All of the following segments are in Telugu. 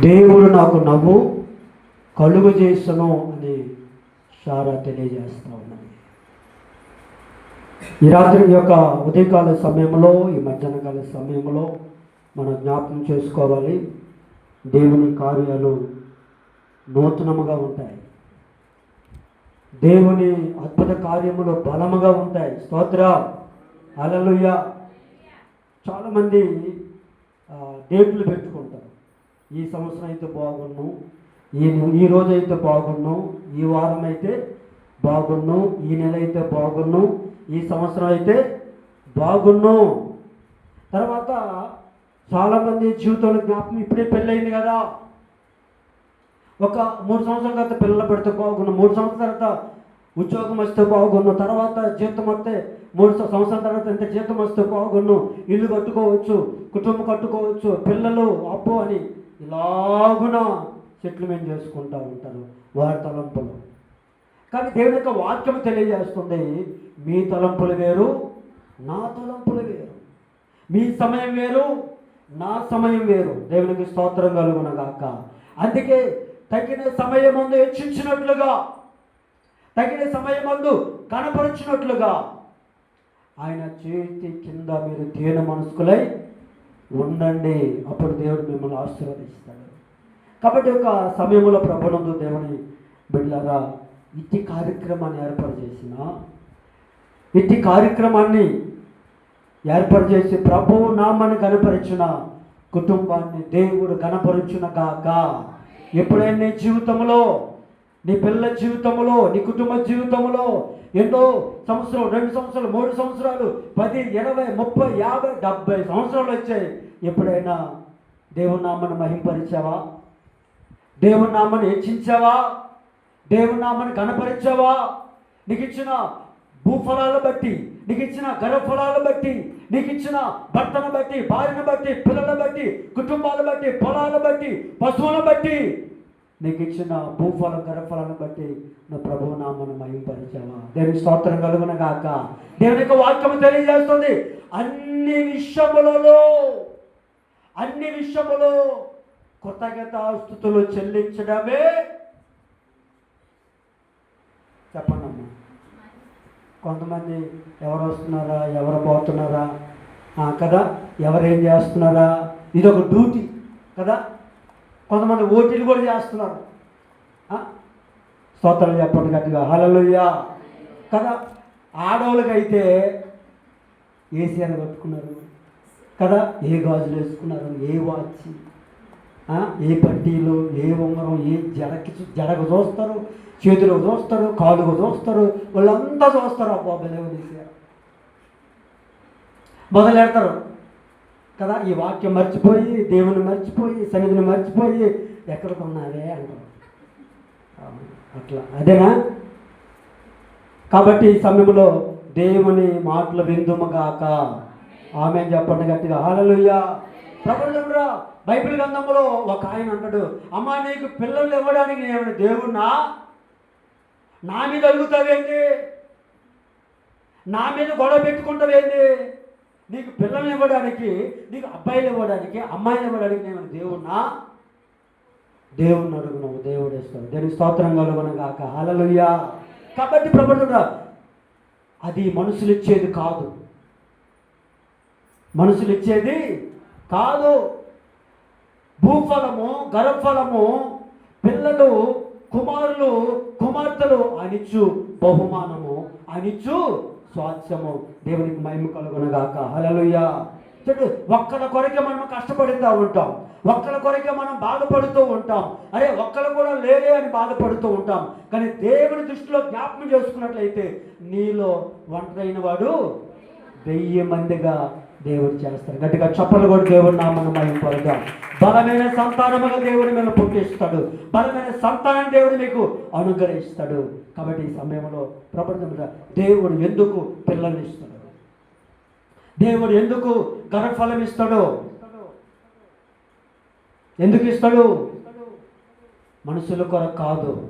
దేవుడు నాకు నవ్వు కలుగు చేసను అని సారా తెలియజేస్తా ఉన్నది. ఈ రాత్రి యొక్క ఉదయకాల సమయంలో ఈ మధ్యాహ్నకాల సమయంలో మనం జ్ఞాపకం చేసుకోవాలి. దేవుని కార్యాలు నూతనముగా ఉంటాయి. దేవుని అద్భుత కార్యములు బలముగా ఉంటాయి. స్తోత్ర. అలలుయ చాలామంది ఆ, డేట్లు పెట్టుకుంటారు. ఈ సంవత్సరం అయితే బాగున్నాం. ఈ ఈ రోజు అయితే బాగున్నాం. ఈ వారం అయితే బాగున్నాం. ఈ నెల అయితే బాగున్నాం. ఈ సంవత్సరం అయితే బాగున్నాం. తర్వాత చాలామంది జీవితంలో జ్ఞాపకం ఇప్పుడే పెళ్ళయింది కదా. ఒక మూడు సంవత్సరాల తర్వాత పిల్లలు పెడితే బాగున్నాం మూడు సంవత్సరాల తర్వాత ఉద్యోగం వస్తే బాగున్నాం తర్వాత జీతం వస్తే మూడు సంవత్సరాల తర్వాత ఎంత జీతం వస్తే బాగున్నాం ఇల్లు కట్టుకోవచ్చు కుటుంబం కట్టుకోవచ్చు పిల్లలు అబ్బో అని ఇలాగున సెటిల్మెంట్ చేసుకుంటూ ఉంటారు వారి తలంపులు. కానీ దేవుని యొక్క వాక్యం తెలియజేస్తుంది మీ తలంపులు వేరు నా తలంపులు వేరు. మీ సమయం వేరు నా సమయం వేరు. దేవునికి స్తోత్రం కలుగునగాక. అందుకే తగిన సమయమందు హెచ్చించినట్లుగా తగిన సమయమందు కనపరిచినట్లుగా ఆయన చేతి కింద మీరు దీన మనసుకులై ఉండండి అప్పుడు దేవుడు మిమ్మల్ని ఆశీర్వదిస్తాడు. కాబట్టి ఒక సమయంలో ప్రభునందు దేవుని బిడ్డలారా ఇట్టి కార్యక్రమాన్ని ఏర్పాటు చేసిన ఇట్టి కార్యక్రమాన్ని ఏర్పాటు చేసి ప్రభువు నామాన్ని కనపరిచిన కుటుంబాన్ని దేవుడు కనపరుచునగాక. ఎప్పుడైనా జీవితంలో నీ పిల్లల జీవితంలో నీ కుటుంబ జీవితంలో ఎన్నో సంవత్సరం రెండు సంవత్సరాలు మూడు సంవత్సరాలు పది ఇరవై ముప్పై యాభై డెబ్బై సంవత్సరాలు వచ్చాయి. ఎప్పుడైనా దేవుని నామను మహింపరిచావా? దేవుని నామను హెచ్చించావా? దేవుని నామను కనపరిచావా? నీకు ఇచ్చిన భూఫలాలు బట్టి నీకు ఇచ్చిన గర్వఫలాలు బట్టి నీకు ఇచ్చిన భర్తను బట్టి భార్యను బట్టి పిల్లలను బట్టి కుటుంబాలు బట్టి పొలాలను బట్టి పశువులను బట్టి నీకు ఇచ్చిన భూఫలం గర్భఫలాలను బట్టి నువ్వు ప్రభువు నామను మహింపరిచావా? దేవుని స్తోత్రం కలుగున గాక. దేవుని యొక్క వాక్యం తెలియజేస్తుంది. అన్ని విషయములలో అన్ని విషయములో కృతజ్ఞత స్థుతులు చెల్లించడమే చెప్పండమ్మా కొంతమంది ఎవరు వస్తున్నారా? ఎవరు పోతున్నారా? కదా? ఎవరేం చేస్తున్నారా? ఇది ఒక డ్యూటీ కదా? కొంతమంది ఓటీలు కూడా చేస్తున్నారు. స్తోత్రాలు చెప్పండి గట్టిగా. హలలుయ్యా కదా ఆడవాళ్ళకైతే ఏసీ అని కట్టుకున్నారు కదా ఏ గాజులు వేసుకున్నారు ఏ వాచ్ ఏ పట్టీలు ఏ ఉంగరం ఏ జడకి జడకు చూస్తారు చేతులకు చూస్తారు కాలుకు చూస్తారు వాళ్ళంతా చూస్తారు. అబ్బా బెలవదీసారు మొదలెడతారు. కదా? ఈ వాక్యం మర్చిపోయి దేవుని మర్చిపోయి సన్నిధిని మర్చిపోయి ఎక్కడికి ఉన్నావే అంటారు. అట్లా. అదేనా? కాబట్టి ఈ సమయంలో దేవుని మాటలు విందుమగాక. ఆమె చెప్పండి గట్టిగా. హాలలుయ్యా ప్రపంచంలో బైబిల్ గ్రంథంలో ఒక ఆయన అంటాడు అమ్మ నీకు పిల్లలు ఇవ్వడానికి నేను దేవుణ్ణా? నా మీద అడుగుతావేంటి? నా మీద గొడవ పెట్టుకుంటావేంటి? నీకు పిల్లల్ని ఇవ్వడానికి నీకు అబ్బాయిలు ఇవ్వడానికి అమ్మాయిలు ఇవ్వడానికి నేను దేవుణ్ణా? దేవుణ్ణి అడుగును దేవుడు ఇస్తాడు. దేవుని స్తోత్రం కలుగును గాక కాబట్టి ప్రభుత్వ అది మనుషులు ఇచ్చేది కాదు. మనుషులు ఇచ్చేది కాదు. భూఫలము గర్భఫలము పిల్లలు కుమారులు కుమార్తెలు అనిచ్చు బహుమానము అనిచ్చు స్వాస్థ్యము దేవునికి మహిమ కలుగునగాక. హల్లెలూయా. చూడు ఒక్కల కొరకే మనం కష్టపడుతూ ఉంటాం. ఒక్కల కొరకే మనం బాధపడుతూ ఉంటాం. అరే ఒక్కరు కూడా లేరే అని బాధపడుతూ ఉంటాం. కానీ దేవుని దృష్టిలో జ్ఞాపకం చేసుకున్నట్లయితే నీలో ఒంటరైన వాడు వెయ్యి మందిగా దేవుడు చేస్తాడు. గట్టిగా చప్పలు కూడా దేవుడు నామను మనం పలుదాం బలమైన సంతానముగా దేవుడు మేము పుట్టిస్తాడు. బలమైన సంతానం దేవుడు మీకు అనుగ్రహిస్తాడు. కాబట్టి ఈ సమయంలో ప్రపంచంలో దేవుడు ఎందుకు పిల్లల్ని ఇస్తాడు? దేవుడు ఎందుకు గర్భఫలం ఇస్తాడు? ఎందుకు ఇస్తాడు? మనుషుల కొరకు కాదు.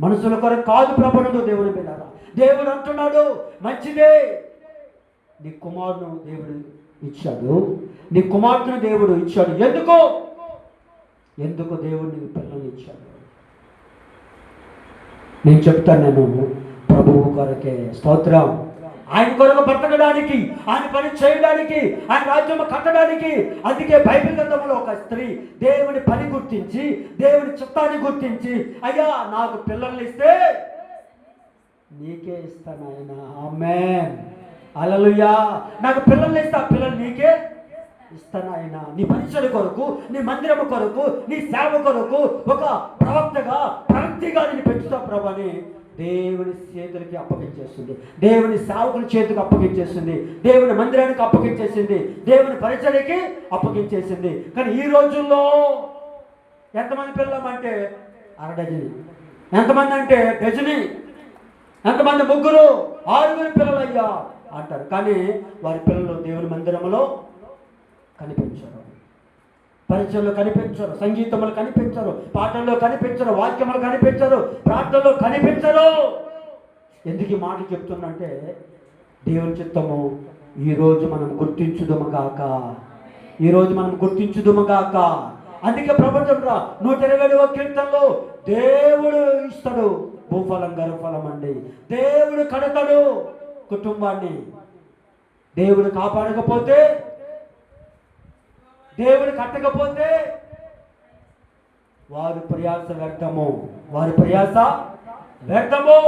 మనుషుల కొరకు కాదు ప్రపంచంలో దేవుడు పిల్లరా దేవుడు అంటున్నాడు మంచిదే. నీ కుమారుడు దేవుడు ఇచ్చాడు. నీ కుమార్తెను దేవుడు ఇచ్చాడు. ఎందుకు? ఎందుకు దేవుడు నీకు పిల్లల్ని ఇచ్చాడు? నేను చెప్తాను నేను ప్రభువు కొరకే స్తోత్రం. ఆయన కొరకు బ్రతకడానికి ఆయన పని చేయడానికి ఆయన రాజ్యం కట్టడానికి అందుకే బైబిల్ గ్రంథంలో ఒక స్త్రీ దేవుని పని గుర్తించి దేవుని చిత్తాన్ని గుర్తించి అయ్యా నాకు పిల్లల్ని ఇస్తే నీకే ఇస్తాను ఆయన. ఆమె అలలుయా నాకు పిల్లల్ని ఇస్తా పిల్లలు నీకే ఇస్తాను నీ మనుషుల కొరకు నీ మందిరము కొరకు నీ సేవ కొరకు ఒక ప్రవక్తగా ప్రవక్తిగా నేను పెంచుతా ప్రభాని దేవుని చేతులకి అప్పగించేస్తుంది. దేవుని సేవకుల చేతికి అప్పగించేస్తుంది. దేవుని మందిరానికి అప్పగించేసింది. దేవుని పరిచయకి అప్పగించేసింది. కానీ ఈ రోజుల్లో ఎంతమంది పిల్లమంటే అర డజని. ఎంతమంది అంటే డజని. ఎంతమంది ముగ్గురు? ఆరుగురు పిల్లలయ్యా అంటారు. కానీ వారి పిల్లలు దేవుని మందిరంలో కనిపించరు. పరిచయంలో కనిపించరు సంగీతములు కనిపించరు పాటల్లో కనిపించరు వాక్యములు కనిపించరు ప్రార్థనలో కనిపించరు. ఎందుకు ఈ మాట చెప్తున్నంటే దేవుని చిత్తము ఈరోజు మనం గుర్తించుదుము కాక ఈరోజు మనం గుర్తించుదుము కాక అందుకే ప్రపంచంలో నూట ఇరవై ఏడవ కీర్తనలో దేవుడు ఇస్తాడు భూఫలం గర్వఫలం అండి. దేవుడు కడతాడు. కుటుంబాన్ని దేవుడు కాపాడకపోతే దేవుడు కట్టకపోతే వారి ప్రయాస వ్యర్థము. వారి ప్రయాస వ్యర్థము.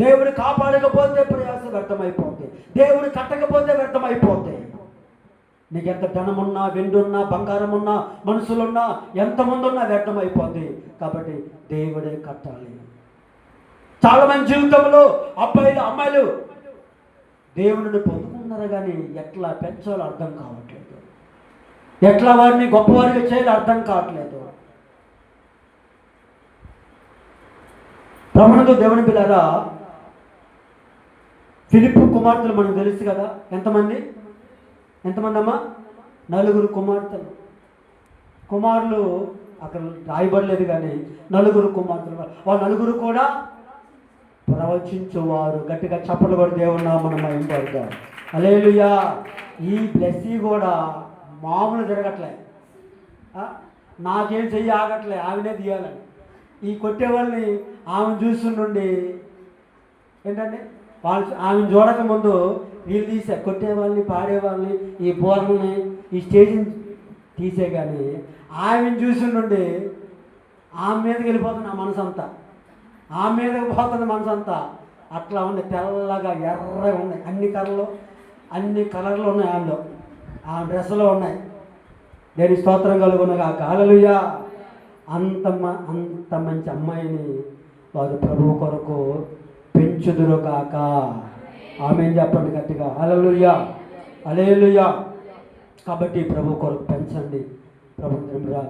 దేవుడు కాపాడకపోతే ప్రయాస వ్యర్థమైపోతుంది దేవుడు కట్టకపోతే వ్యర్థమైపోతుంది నీకు ఎంత ధనమున్నా వెండున్నా బంగారం ఉన్నా మనుషులున్నా ఎంతమంది ఉన్నా వ్యర్థమైపోతుంది కాబట్టి దేవుడే కట్టాలి. చాలా మంది జీవితంలో అబ్బాయిలు అమ్మాయిలు దేవుడిని పొందుకున్నారు కానీ ఎట్లా పెంచాలో అర్థం కావట్లేదు. ఎట్లా వారిని గొప్పవారిగా చేయాలో అర్థం కావట్లేదు. రమణతో దేవుని పిల్లరా ఫిలిప్ కుమార్తెలు మనకు తెలుసు కదా. ఎంతమంది? ఎంతమంది అమ్మా నలుగురు కుమార్తెలు. కుమారులు అక్కడ రాయబడలేదు కానీ నలుగురు కుమార్తెలు వాళ్ళ నలుగురు కూడా ప్రవచించువారు. గట్టిగా చప్పలు కూడా దేవుని నామన మైంపడతాం అలేలుయా ఈ బ్లెస్సీ కూడా మామూలు జరగట్లే. నాకేం చెయ్యి ఆగట్లే ఆమెనే తీయాలని. ఈ కొట్టే వాళ్ళని ఆమె చూస్తుండండి. ఏంటంటే వాళ్ళు ఆమెను చూడక ముందు వీళ్ళు తీసే కొట్టేవాళ్ళని పాడేవాళ్ళని ఈ బోర్లని ఈ స్టేజ్ని తీసే కానీ ఆమెను చూసిండుండి ఆమె మీదకి వెళ్ళిపోతుంది నా ఆ మీదకి పోతుంది మనసంతా. అట్లా ఉంది తెల్లగా ఎర్రగా ఉన్నాయి. అన్ని కలర్లు అన్ని కలర్లు ఉన్నాయి ఆమెలో ఆ డ్రెస్సులో ఉన్నాయి. దేని స్తోత్రం కలుగునగా కాలలుయా అంత అంత మంచి అమ్మాయిని వారు ప్రభు కొరకు పెంచుదురు కాక ఆమె చెప్పండి గట్టిగా. అలలుయ్యా అలేలుయ్యా కాబట్టి ప్రభు కొరకు పెంచండి. ప్రభుత్వ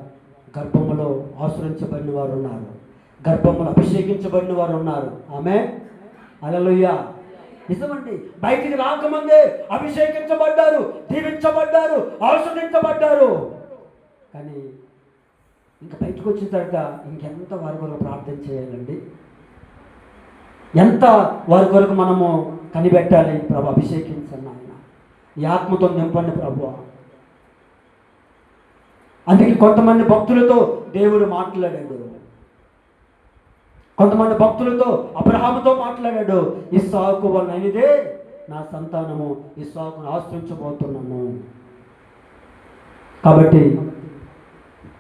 గర్భములో ఆశ్రయించబడిన వారు ఉన్నారు. గర్భములో అభిషేకించబడిన వారు ఉన్నారు. ఆమె అలలుయ్యా నిజమండి. బయటికి రాకముందే అభిషేకించబడ్డారు దీవించబడ్డారు ఆశ్రయించబడ్డారు కానీ ఇంకా బయటకు వచ్చిన తర్వాత ఇంకెంత వారి కొరకు ప్రార్థన చేయాలండి? ఎంత వారి కొరకు మనము కనిపెట్టాలి? ప్రభు అభిషేకించండి ఆయన ఈ ఆత్మతో నింపండి ప్రభు. అందుకే కొంతమంది భక్తులతో దేవుడు మాట్లాడాడు. కొంతమంది భక్తులతో అబ్రహాముతో మాట్లాడాడు ఇస్సాకు వలన అయినదే నా సంతానము ఇస్సాకును ఆశ్రయించబోతున్నాను. కాబట్టి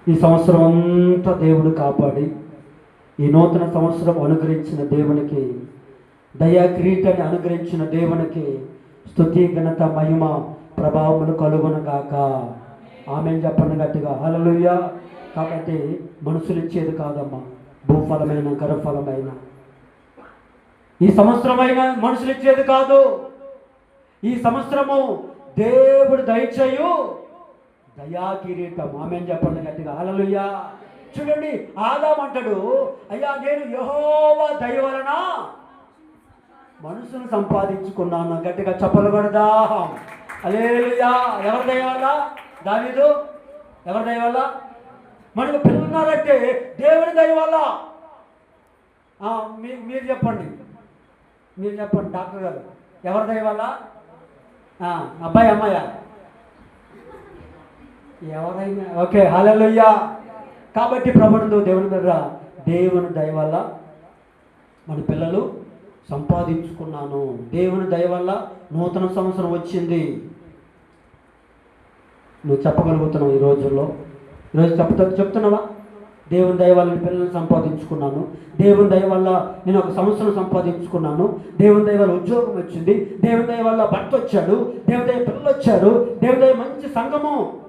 ఈ సంవత్సరం అంతా దేవుడు కాపాడి ఈ నూతన సంవత్సరం అనుగ్రహించిన దేవునికి దయా కిరీటాన్ని అనుగ్రహించిన దేవునికి స్తుతి ఘనత మహిమ ప్రభావములు కలుగునగాక. ఆమె చెప్పండి గట్టిగా. హలలుయ్య కాబట్టి మనుషులు ఇచ్చేది కాదమ్మా. భూఫలమైన గర్వఫలమైన ఈ సంవత్సరమైన మనుషులు ఇచ్చేది కాదు. ఈ సంవత్సరము దేవుడు దయచేయు దయా కిరీటం ఆమె చెప్పండి గట్టిగా. అలలుయ్యా చూడండి ఆదామంటాడు అయ్యా నేను యహోవా దయ వలన మనసును సంపాదించుకున్నాను. గట్టిగా చెప్పలు పడదా అలేలుయా ఎవరి దయ వల్ల? దావీదు? ఎవరి దయ వల్ల? మనకు పిల్లలున్నారంటే దేవుని దయ వల్ల. మీ మీరు చెప్పండి. మీరు చెప్పండి డాక్టర్ గారు. ఎవరి దయ వల్ల? అబ్బాయి అమ్మాయ? ఎవరైనా ఓకే హల్లెలూయా. కాబట్టి ప్రభుత్వం దేవుని దగ్గర దేవుని దయ వల్ల మన పిల్లలు సంపాదించుకున్నాను. దేవుని దయ వల్ల నూతన సంవత్సరం వచ్చింది. నువ్వు చెప్పగలుగుతున్నావు ఈ రోజుల్లో. ఈరోజు చెప్తా చెప్తున్నావా? దేవుని దయ వల్ల పిల్లల్ని సంపాదించుకున్నాను. దేవుని దయ వల్ల నేను ఒక సంవత్సరం సంపాదించుకున్నాను. దేవుని దయ వల్ల ఉద్యోగం వచ్చింది. దేవుని దయ వల్ల భర్త వచ్చాడు. దేవుని దయ పిల్లలు వచ్చారు. దేవుని దయ మంచి సంఘము.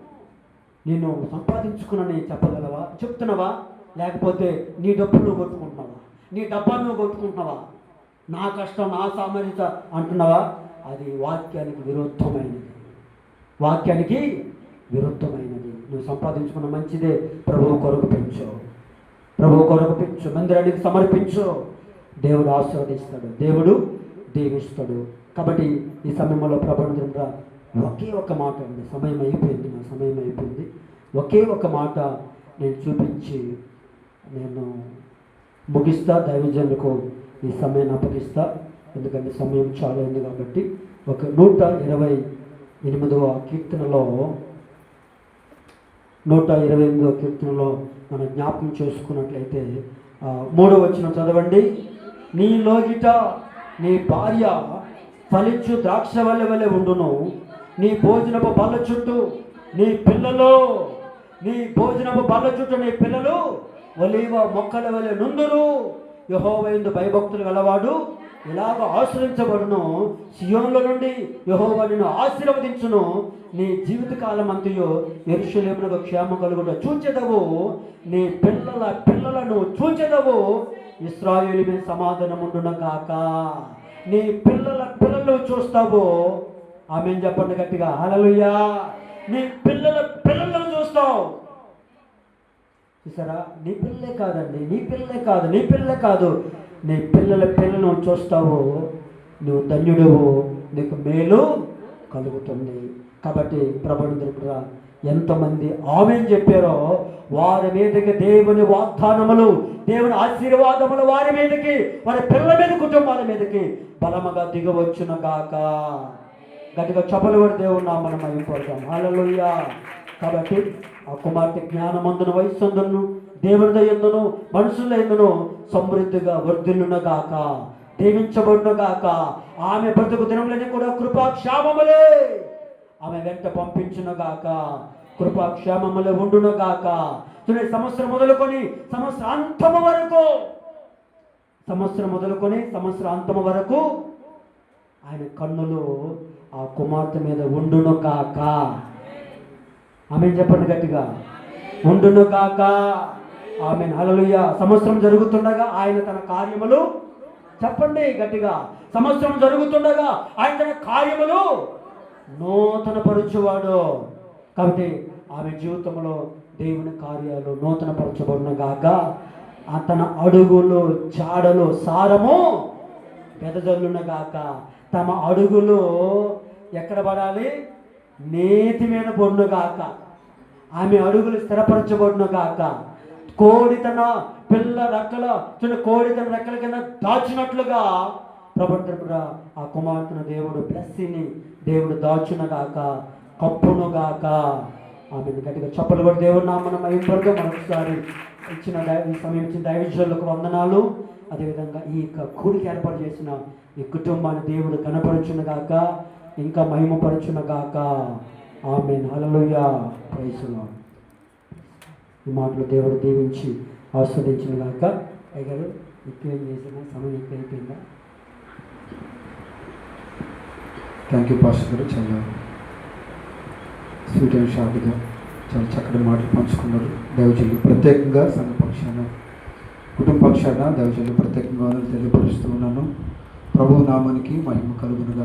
నేను సంపాదించుకున్నాను చెప్పగలవా? చెప్తున్నావా? లేకపోతే నీ డబ్బులు నువ్వు కొట్టుకుంటున్నావా? నీ డబ్బాను నువ్వు కొట్టుకుంటున్నావా? నా కష్టం నా సామర్థ్యత అంటున్నావా? అది వాక్యానికి విరుద్ధమైనది. వాక్యానికి విరుద్ధమైనది. నువ్వు సంపాదించుకున్న మంచిదే ప్రభువు కొరకు పెంచు. ప్రభువు కొరకు పెంచు. మందిరానికి సమర్పించు. దేవుడు ఆశీర్వదిస్తాడు. దేవుడు దీవిస్తాడు. కాబట్టి ఈ సమయంలో ప్రబంధంగా ఒకే ఒక మాట అండి. సమయం అయిపోయింది నా సమయం అయిపోయింది. ఒకే ఒక మాట నేను చూపించి నేను ముగిస్తా దైవజనులకు ఈ సమయాన్ని అప్పగిస్తా. ఎందుకంటే సమయం చాలా ఉంది కాబట్టి ఒక నూట ఇరవై ఎనిమిదవ కీర్తనలో నూట ఇరవై ఎనిమిదో కీర్తనలో మనం జ్ఞాపకం చేసుకున్నట్లయితే ఆ, మూడో వచ్చిన చదవండి. నీ లోగిట నీ భార్య ఫలించు ద్రాక్ష వల్ల వలె ఉండును. నీ భోజనపు బల్ల చుట్టూ నీ పిల్లలు నీ భోజనపు బల్ల చుట్టూ నీ పిల్లలు ఒలీవ మొక్కల వలె నుందురు యహోవైందు భయభక్తులు గలవాడు. ఇలాగ ఆశ్రయించబడును? సియోన్ల నుండి యహోవా నిన్ను ఆశీర్వదించును. నీ జీవితకాలం అంతయో ఎరుషులేమునకు క్షేమ కలుగుట చూచెదవు. నీ పిల్లల పిల్లలను చూచెదవు. ఇస్రాయులు మీద సమాధానం ఉండును కాక నీ పిల్లల పిల్లలు చూస్తావు. ఆమె చెప్పండి గట్టిగా. హలలుయా నీ పిల్లల పిల్లలను చూస్తావు. చూసారా? నీ పిల్లలే కాదండి. నీ పిల్లలే కాదు. నీ పిల్లలే కాదు. నీ పిల్లల పిల్లలను చూస్తావు నువ్వు ధన్యుడవు నీకు మేలు కలుగుతుంది. కాబట్టి ప్రభుత్వ ఎంతమంది ఆమెను చెప్పారో వారి మీదకి దేవుని వాగ్దానములు దేవుని ఆశీర్వాదములు వారి మీదకి వారి పిల్లల మీద కుటుంబాల మీదకి బలముగా దిగవచ్చును గాక. గట్టిగా చపలు కూడా దేవుడు నామని మనం పడతాం హల్లెలూయా కాబట్టి ఆ కుమార్తె జ్ఞానమందును వయస్సందును దేవుని దయందును మనుషుల ఎందును సమృద్ధిగా వర్ధిల్లునగాక. దీవించబడునగాక. ఆమె బ్రతుకు దినములని కూడా కృపాక్షామములే ఆమె వెంట పంపించునగాక. కృపాక్షేమములే ఉండును గాక చూడండి సంవత్సరం మొదలుకొని సంవత్సరాంతము వరకు సంవత్సరం మొదలుకొని సంవత్సరాంతము వరకు ఆయన కన్నులు ఆ కుమార్తె మీద ఉండును కాక ఆమె చెప్పండి గట్టిగా? ఉండును కాక ఆమె హలలుయ సంవత్సరం జరుగుతుండగా ఆయన తన కార్యములు చెప్పండి గట్టిగా. సంవత్సరం జరుగుతుండగా ఆయన తన కార్యములు నూతన పరుచువాడు కాబట్టి ఆమె జీవితంలో దేవుని కార్యాలు నూతన పరచబడిన గాక అతని అడుగులు చాడలు సారము పెదజల్లున గాక తమ అడుగులు ఎక్కడ పడాలి? నేతి మీద పడును గాక ఆమె అడుగులు స్థిరపరచబడును గాక కోడి తన పిల్ల రెక్కల చిన్న కోడి తన రెక్కల కింద దాచినట్లుగా ప్రభుత్వ ఆ కుమార్తెను దేవుడు బ్లెస్సిని దేవుడు దాచునగాక గాక కప్పును గాక ఆమె గట్టిగా చెప్పలు కూడా దేవుడు నామన మహింపరుగా. మరొకసారి ఇచ్చిన దై- ఈ సమయం ఇచ్చిన దైవజనులకు వందనాలు. అదేవిధంగా ఈ యొక్క కూడికి ఏర్పాటు చేసిన ఈ కుటుంబాన్ని దేవుడు కనపరచునగాక ఇంకా మహిమపరచునగాక. ఆమె హల్లెలూయా. ప్రైసులో ఈ మాటలు దేవుడు దీవించి ఆస్వాదించిన గాక అయ్యారు ఎక్కువ చేసిన సమయం ఎక్కువ అయిపోయిందా? థ్యాంక్ యూ పాస్టర్ గారు. చాలా స్వీట్ అండ్ షార్ట్గా చాలా చక్కటి మాటలు పంచుకున్నారు. దైవజనులు ప్రత్యేకంగా సంఘ పక్షాన కుటుంబ పక్షాన దైవజనులు ప్రత్యేకంగా తెలియపరుస్తూ ఉన్నాను. ప్రభు నామానికి మహిమ కలుగునుగా